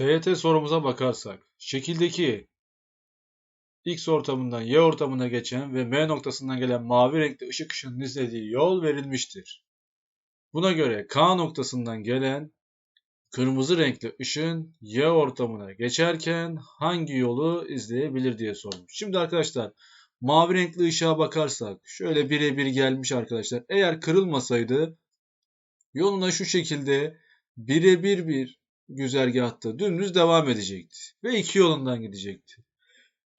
TYT sorumuza bakarsak, şekildeki X ortamından Y ortamına geçen ve M noktasından gelen mavi renkli ışık ışının izlediği yol verilmiştir. Buna göre K noktasından gelen kırmızı renkli ışın Y ortamına geçerken hangi yolu izleyebilir diye sormuş. Şimdi arkadaşlar mavi renkli ışığa bakarsak şöyle birebir gelmiş arkadaşlar. Eğer kırılmasaydı yoluna şu şekilde birebir bir güzergahta dümdüz devam edecekti. Ve iki yolundan gidecekti.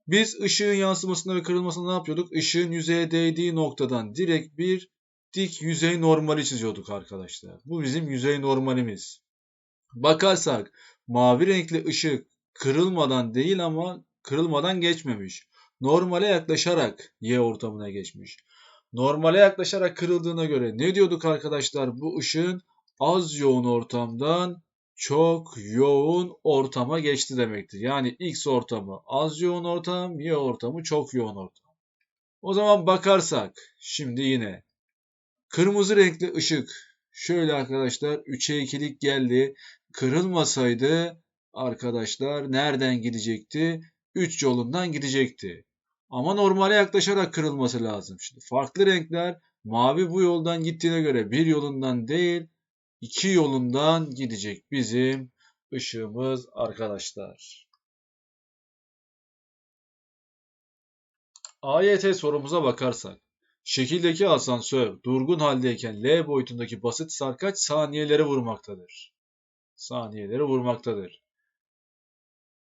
Biz ışığın yansımasında ve kırılmasında ne yapıyorduk? Işığın yüzeye değdiği noktadan direkt bir dik yüzey normali çiziyorduk arkadaşlar. Bu bizim yüzey normalimiz. Bakarsak mavi renkli ışık kırılmadan değil ama kırılmadan geçmemiş. Normale yaklaşarak Y ortamına geçmiş. Normale yaklaşarak kırıldığına göre ne diyorduk arkadaşlar? Bu ışığın az yoğun ortamdan çok yoğun ortama geçti demektir. Yani X ortamı az yoğun ortam, Y ortamı çok yoğun ortam. O zaman bakarsak şimdi yine kırmızı renkli ışık şöyle arkadaşlar 3'e 2'lik geldi. Kırılmasaydı arkadaşlar nereden gidecekti? 3 yolundan gidecekti. Ama normale yaklaşarak kırılması lazım. Şimdi farklı renkler mavi bu yoldan gittiğine göre bir yolundan değil iki yolundan gidecek bizim ışığımız arkadaşlar. AYT sorumuza bakarsak, şekildeki asansör durgun haldeyken L boyutundaki basit sarkaç saniyeleri vurmaktadır. Saniyeleri vurmaktadır.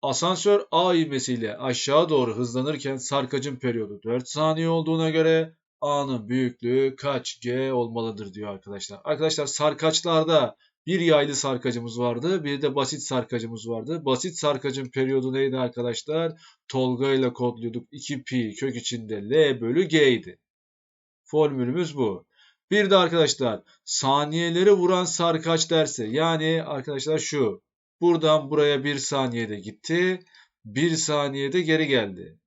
Asansör A ivmesiyle aşağı doğru hızlanırken sarkacın periyodu 4 saniye olduğuna göre A'nın büyüklüğü kaç G olmalıdır diyor arkadaşlar. Arkadaşlar sarkaçlarda bir yaylı sarkacımız vardı. Bir de basit sarkacımız vardı. Basit sarkacın periyodu neydi arkadaşlar? Tolga ile kodluyorduk. 2pi kök içinde L bölü G idi. Formülümüz bu. Bir de arkadaşlar saniyeleri vuran sarkaç derse yani arkadaşlar şu. Buradan buraya bir saniyede gitti. Bir saniyede geri geldi.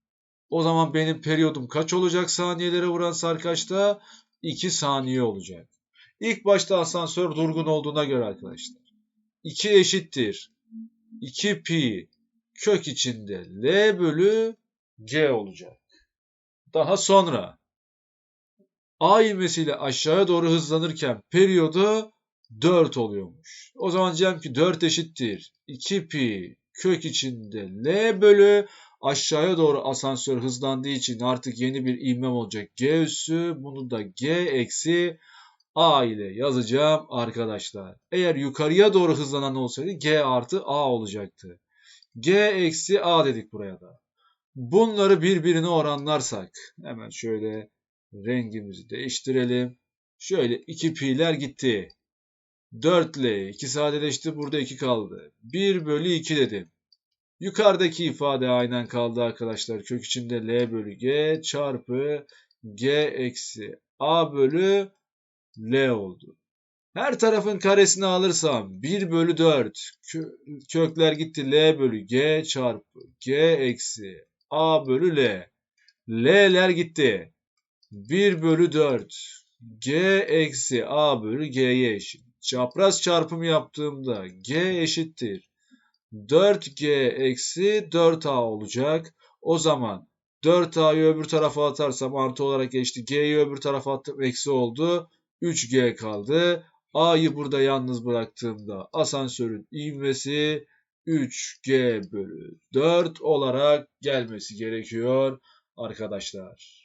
O zaman benim periyodum kaç olacak saniyelere vuran sarkaçta? 2 saniye olacak. İlk başta asansör durgun olduğuna göre arkadaşlar. 2 eşittir. 2 pi kök içinde L bölü G olacak. Daha sonra A ivmesiyle aşağıya doğru hızlanırken periyodu 4 oluyormuş. O zaman diyeceğim ki 4 eşittir. 2 pi kök içinde L bölü aşağıya doğru asansör hızlandığı için artık yeni bir ivmem olacak. G üssü bunu da G eksi A ile yazacağım arkadaşlar. Eğer yukarıya doğru hızlanan olsaydı G artı A olacaktı. G eksi A dedik buraya da. Bunları birbirine oranlarsak hemen şöyle rengimizi değiştirelim. Şöyle 2 pi'ler gitti. 4 ile 2 sadeleşti. Burada 2 kaldı. 1 bölü 2 dedim. Yukarıdaki ifade aynen kaldı arkadaşlar. Kök içinde L bölü G çarpı G eksi A bölü L oldu. Her tarafın karesini alırsam 1 bölü 4 kökler gitti L bölü G çarpı G eksi A bölü L. L'ler gitti. 1 bölü 4 G eksi A bölü G'ye eşit. Çapraz çarpımı yaptığımda G eşittir 4G eksi 4A olacak. O zaman 4A'yı öbür tarafa atarsam artı olarak geçti. G'yi öbür tarafa attım eksi oldu. 3G kaldı. A'yı burada yalnız bıraktığımda asansörün ivmesi 3G bölü 4 olarak gelmesi gerekiyor arkadaşlar.